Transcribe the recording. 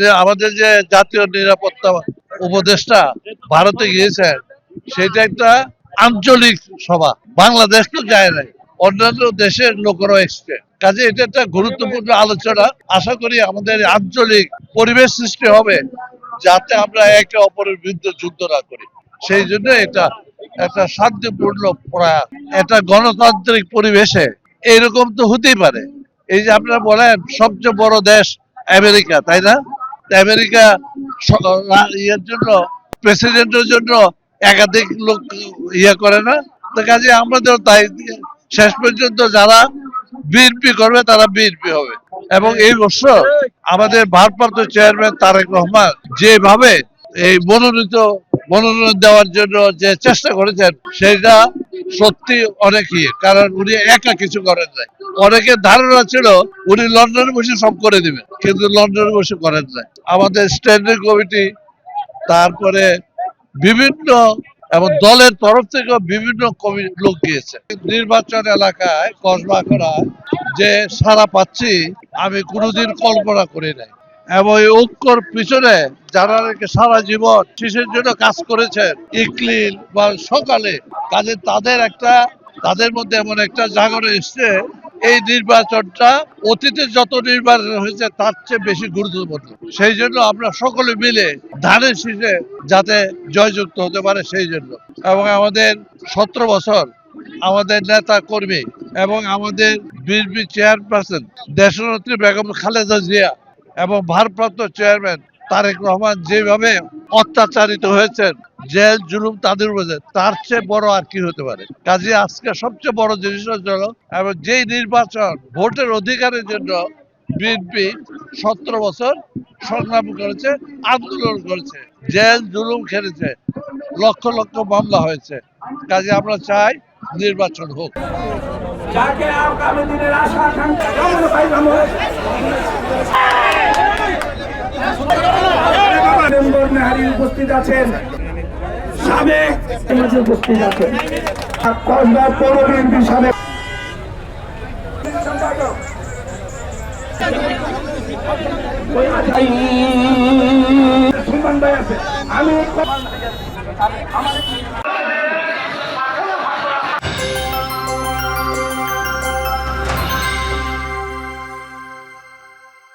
যে আমাদের যে জাতীয় নিরাপত্তা উপদেষ্টা ভারতে গিয়েছেন, সেটা একটা আঞ্চলিক সভা। বাংলাদেশ তো যায় নাই, অন্যান্য দেশের লোকেরও এসছে কাজে এটা একটা গুরুত্বপূর্ণ আলোচনা। আশা করি আমাদের আঞ্চলিক পরিবেশ সৃষ্টি হবে যাতে আমরা একে অপরের বিরুদ্ধে যুদ্ধ না করি। সেই জন্য এটা একটা শান্তিপূর্ণ প্রয়াস, একটা গণতান্ত্রিক পরিবেশে। এইরকম তো হতেই পারে। এই যে আপনারা বলেন, সবচেয়ে বড় দেশ আমেরিকা, তাই না? আমেরিকা ইয়ের জন্য, প্রেসিডেন্টের জন্য একাধিক লোক ইয়ে করে না? তো কাজে আমাদের তাই। শেষ পর্যন্ত যারা বিএনপি করবে, তারা বিএনপি হবে। এবং এই বছর আমাদের ভারপ্রাপ্ত চেয়ারম্যান তারেক রহমান যেভাবে এই মনোনীত, মনোনয়ন দেওয়ার জন্য যে চেষ্টা করেছেন, সেটা সত্যি অনেক ইয়ে কারণ উনি একা কিছু করেন নাই। অনেকের ধারণা ছিল উনি লন্ডনে বসে সব করে দিবেন, কিন্তু লন্ডনে বসে করেন নাই। আমাদের স্ট্যান্ডিং কমিটি, তারপরে বিভিন্ন এবং দলের তরফ থেকে বিভিন্ন লোক গিয়েছে। নির্বাচন এলাকায় কসবাখড়ায় যে সারা পাচ্ছি, আমি কোনোদিন কল্পনা করি নাই। এবং এই ঐক্যর পিছনে যারা নাকি সারা জীবন শিশুর জন্য কাজ করেছেন ইকলিল বা সকালে কাজে তাদের একটা, তাদের মধ্যে এমন একটা জাগরণ এসছে, এই নির্বাচনটা অতীতে যত নির্বাচন হয়েছে, তার চেয়ে বেশি গুরুত্বপূর্ণ। সেই জন্য আমরা সকলে মিলে ধানের শীষে যাতে জয়যুক্ত হতে পারে, সেই জন্য। এবং আমাদের সতেরো বছর আমাদের নেতা কর্মী এবং আমাদের বিএনপি চেয়ারপারসন দেশনেত্রী বেগম খালেদা জিয়া এবং ভারপ্রাপ্ত চেয়ারম্যান তারেক রহমান যেভাবে অত্যাচারিত হয়েছেন, জেল জুলুম তাদের উপরে, তার চেয়ে বড় আর কি হতে পারে? কাজে আজকে সবচেয়ে বড় জিনিস হলো, এবং যেই নির্বাচন ভোটের অধিকারের জন্য বিএনপি সতেরো বছর সংগ্রাম করেছে, আন্দোলন করেছে, জেল জুলুম খেলেছে লক্ষ লক্ষ মামলা হয়েছে। কাজে আমরা চাই নির্বাচন হোক। যাকে আগামী দিনের আশা আকাঙ্ক্ষা কেমন পাইলাম মেম্বর নেহারি উপস্থিত আছেন। সাবেক উপস্থিত আছেন। কসবা পৌর বিএনপি সাবেক আমি